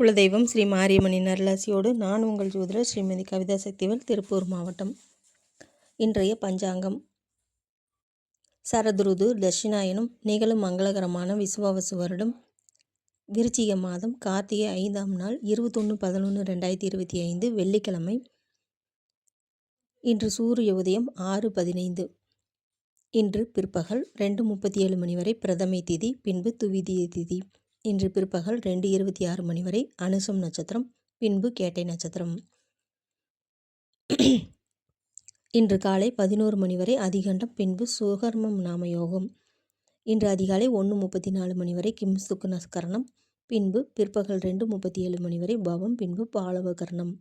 குலதெய்வம் ஸ்ரீ மாரியம்மனின் அருளாசியோடு நான் உங்கள் ஜோதிடர் ஸ்ரீமதி கவிதா சக்திவேல் திருப்பூர் மாவட்டம். இன்றைய பஞ்சாங்கம். சரதுருது தட்சிணாயனம் நிகழும் மங்களகரமான விசுவாவசு வருடம். விருச்சிக மாதம் கார்த்திகை ஐந்தாம் நாள் இருபத்தொன்று பதினொன்று ரெண்டாயிரத்தி இருபத்தி ஐந்து வெள்ளிக்கிழமை. இன்று சூரிய உதயம் ஆறு பதினைந்து. இன்று பிற்பகல் ரெண்டு முப்பத்தி ஏழு மணி வரை பிரதமை திதி பின்பு துவிதிய திதி. இன்று பிற்பகல் ரெண்டு இருபத்தி ஆறு மணி வரை அனுசம் நட்சத்திரம் பின்பு கேட்டை நட்சத்திரம். இன்று காலை பதினோரு மணி வரை அதிகண்டம் பின்பு சுகர்மம் நாம யோகம். இன்று அதிகாலை ஒன்று முப்பத்தி நாலு மணி வரை கிம்சுக்கு நஸ்கரணம் பின்பு பிற்பகல் ரெண்டு முப்பத்தி ஏழு மணி வரை பவம் பின்பு பாலவகர்ணம்.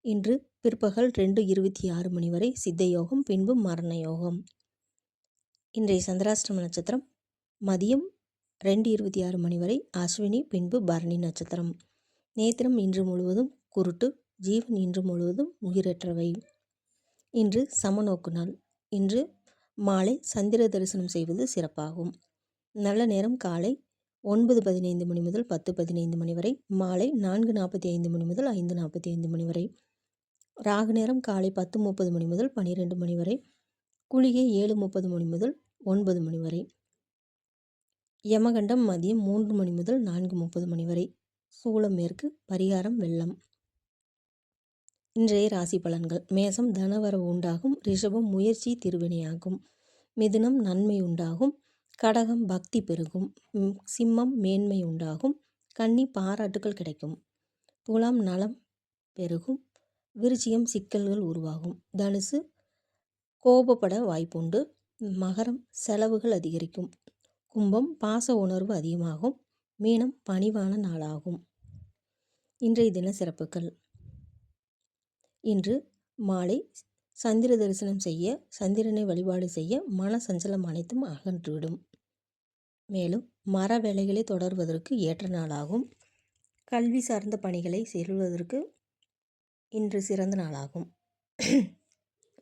இன்று பிற்பகல் ரெண்டு இருபத்தி ஆறு மணி வரை சித்த யோகம் பின்பு மரண யோகம். இன்றைய சந்திராஷ்டம நட்சத்திரம் மதியம் ரெண்டு இருபத்தி ஆறு மணி வரை அஸ்வினி பின்பு பரணி நட்சத்திரம். நேத்திரம் இன்று முழுவதும் குருட்டு ஜீவன் இன்று முழுவதும் உயிரற்றவை. இன்று சமநோக்கு நாள். இன்று மாலை சந்திர தரிசனம் செய்வது சிறப்பாகும். நல்ல நேரம் காலை ஒன்பது பதினைந்து மணி முதல் பத்து பதினைந்து மணி வரை மாலை நான்கு நாற்பத்தி ஐந்து மணி முதல் ஐந்து நாற்பத்தி ஐந்து மணி வரை. ராகு நேரம் காலை பத்து முப்பது மணி முதல் பன்னிரெண்டு மணி வரை குளிகை ஏழு முப்பது மணி முதல் ஒன்பது மணி வரை. யமகண்டம் மதியம் மூன்று மணி முதல் நான்கு முப்பது மணி வரை. சூளம் மேற்கு பரிகாரம் வெள்ளம். இன்றைய ராசி பலன்கள். மேசம் தனவரவு உண்டாகும் ரிஷபம் முயற்சி திருவினையாகும். மிதுனம் நன்மை உண்டாகும் கடகம் பக்தி பெருகும் சிம்மம் மேன்மை உண்டாகும் கன்னி பாராட்டுகள் கிடைக்கும். துலாம் நலம் பெருகும் விருச்சியம் சிக்கல்கள் உருவாகும். தனுசு கோபப்பட வாய்ப்புண்டு மகரம் செலவுகள் அதிகரிக்கும். கும்பம் பாச உணர்வு அதிகமாகும். மீனம் பணிவான நாளாகும். இன்றைய தின சிறப்புகள். இன்று மாலை சந்திர தரிசனம் செய்ய சந்திரனை வழிபாடு செய்ய மன சஞ்சலம் அனைத்தும் அகன்றுவிடும். மேலும் மர வேலைகளை தொடர்வதற்கு ஏற்ற நாளாகும். கல்வி சார்ந்த பணிகளை செல்வதற்கு இன்று சிறந்த நாளாகும்.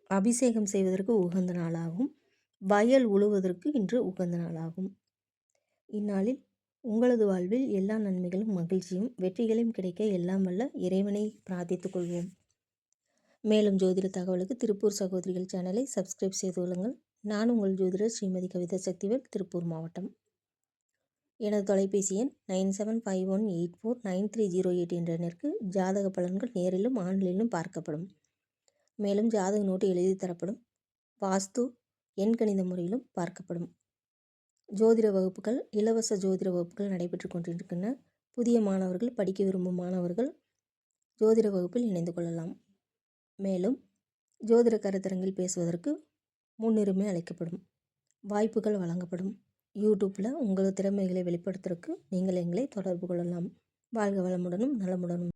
அபிஷேகம் செய்வதற்கு உகந்த நாளாகும். வயல் உழுவதற்கு இன்று உகந்த நாளாகும். இந்நாளில் உங்களது வாழ்வில் எல்லா நன்மைகளும் மகிழ்ச்சியும் வெற்றிகளும் கிடைக்க எல்லாம் வல்ல இறைவனை பிரார்த்தித்துக் கொள்வோம். மேலும் ஜோதிட தகவலுக்கு திருப்பூர் சகோதரிகள் சேனலை சப்ஸ்கிரைப் செய்து கொள்ளுங்கள். நான் உங்கள் ஜோதிடர் ஸ்ரீமதி கவிதா சக்திவேல் திருப்பூர் மாவட்டம். எனது தொலைபேசி எண் nine seven five one eight four nine three zero eight என்ற எண்ணிற்கு ஜாதக பலன்கள் நேரிலும் ஆன்லைனிலும் பார்க்கப்படும். மேலும் ஜாதக நோட்டு எழுதி தரப்படும். வாஸ்து எண்கணித முறையிலும் பார்க்கப்படும். ஜோதிட வகுப்புகள் இலவச ஜோதிட வகுப்புகள் நடைபெற்று கொண்டிருக்கின்றன. புதிய மாணவர்கள் படிக்க விரும்பும் மாணவர்கள் ஜோதிட வகுப்பில் இணைந்து கொள்ளலாம். மேலும் ஜோதிட கருத்தரங்கில் பேசுவதற்கு முன்னுரிமை அளிக்கப்படும் வாய்ப்புகள் வழங்கப்படும். யூடியூப்பில் உங்கள் திறமைகளை வெளிப்படுத்துவதற்கு நீங்கள் எங்களை தொடர்பு கொள்ளலாம். வாழ்க வளமுடனும் நலமுடனும்.